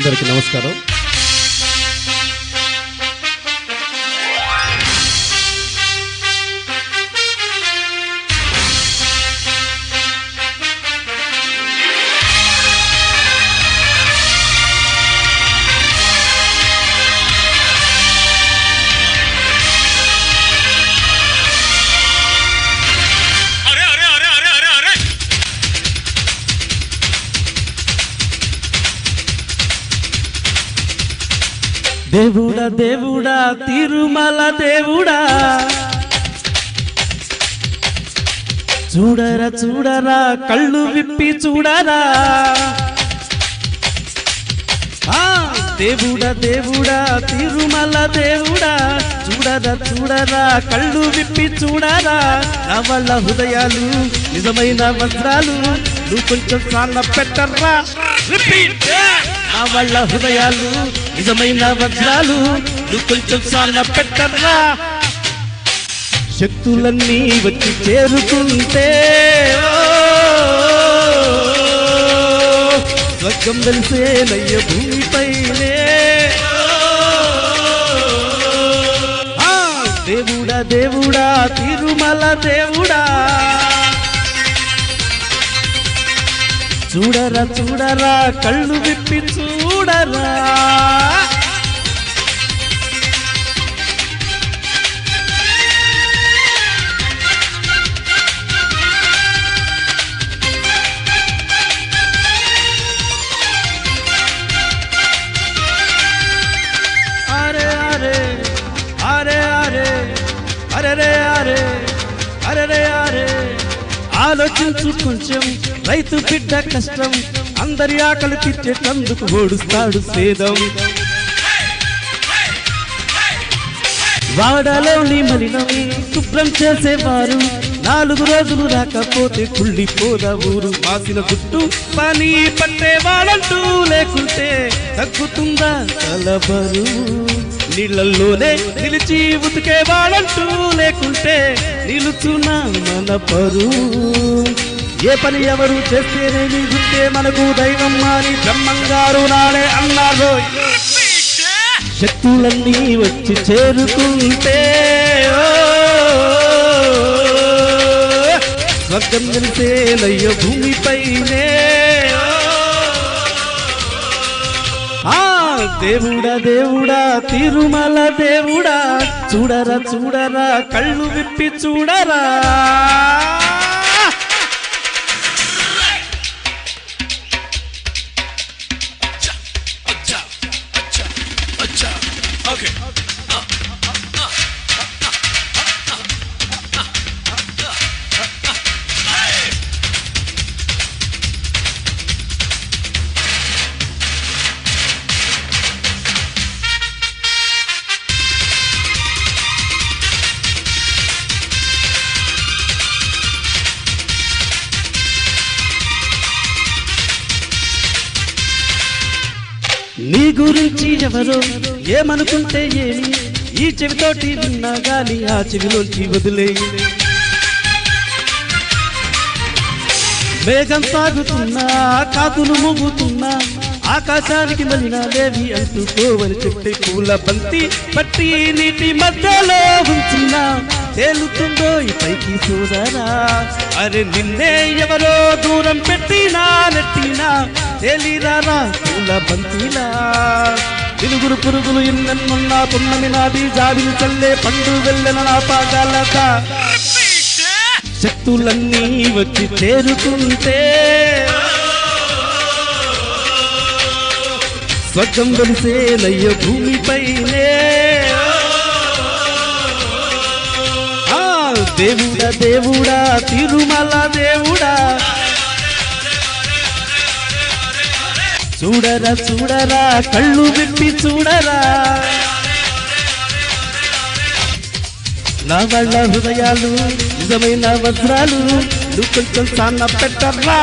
అందరికీ నమస్కారం. దేవుడా దేవుడా తిరుమల దేవుడా. చూడరా చూడరా కళ్ళు విప్పి చూడరా. దేవుడా దేవుడా తిరుమల దేవుడా. చూడరా చూడరా కళ్ళు విప్పి చూడరా. నా వల్ల హృదయాలు నిజమైన వస్త్రాలు నువ్వు కొంచెం సాన్న పెట్టర్రా రిపీట్ నా వల్ల హృదయాలు నిజమైన వజ్రాలు నువ్వు కొంచెం సాన్న పెట్టర్రా శక్తులన్నీ వచ్చి చేరుకుంటే స్వర్గం వెలిసే నయ్య భూమిపైనే దేవుడా దేవుడా తిరుమల దేవుడా. చూడరా చూడరా కళ్ళు విప్పి చూడరా. అరే అరే అరే అరే అరే అరే అరే రే అరే ఆలోచించు కొంచెం. రైతు బిడ్డ కష్టం. అందరి ఆకలి తీర్చేటందుకు ఓడుస్తాడు సేదం. వాడలోని మలినం. శుభ్రం చేసేవారు. నాలుగు రోజులు రాకపోతే కుళ్ళిపోదా ఊరు. మాసిన గుట్టు పని పట్టే వాళ్ళంటూ లేకుంటే తగ్గుతుందా కలబరు నీళ్ళల్లోనే నిలిచి ఉతికే వాళ్ళంటూ లేకుంటే నిలుచున్న మన పరు. ఏ పని ఎవరు చేస్తేనేమి గుర్తే మనకు దైవం మారి బ్రహ్మంగారు నాడే అన్నారు శక్తులన్నీ వచ్చి చేరుకుంటే ఓ, స్వర్గం తెలిసేనయ్య భూమిపైనే దేవుడా దేవుడా తిరుమల దేవుడా చూడరా చూడరా కళ్ళు విప్పి చూడరా. నీ గురించి ఎవరో ఏమనుకుంటే ఏమి? ఈ చెవితోటి విన్నా గాని ఆ చెవిలోంచి వదిలే. వేగం సాగుతున్నా కాకులు మూగుతున్నా ఆకాశానికి మలిన దేవి అంటుకోవని చెట్టు పూల బంతి పట్టి నీటి మధ్యలో ఉంచున్నా. తేలుతుందో ఈ పైకి చూడరా అరే నిన్నే ఎవరో దూరం పెట్టినా నెట్టినా? తేలిరారా పూల బంతిలా? తిరుగురు పురుగులు ఎన్నెన్నున్నా పున్నమి నాది జాబిలు చల్లే పండు వెళ్ళన నా పాదాలత శక్తులన్నీ వచ్చి చేరుతుంటే స్వర్గం వెలిసేనయ్య భూమిపైనే దేవుడా దేవుడా తిరుమల దేవుడా. చూడరా చూడరా కళ్ళు పెట్టి చూడరా. నా వాళ్ళ హృదయాలు నిజమైన వజ్రాలు నువ్వు కొంచెం సాన్న పెట్టర్రా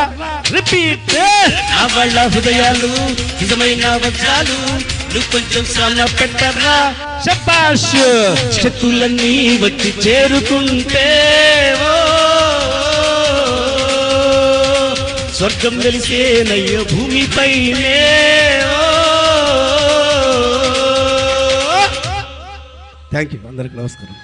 రిపీట్ నా వాళ్ళ హృదయాలు నిజమైన వజ్రాలు నువ్వు వచ్చి చేరుకుంటే స్వర్గం వెలిసేనయ్య భూమిపైనే థ్యాంక్ యూ. అందరికి నమస్కారం.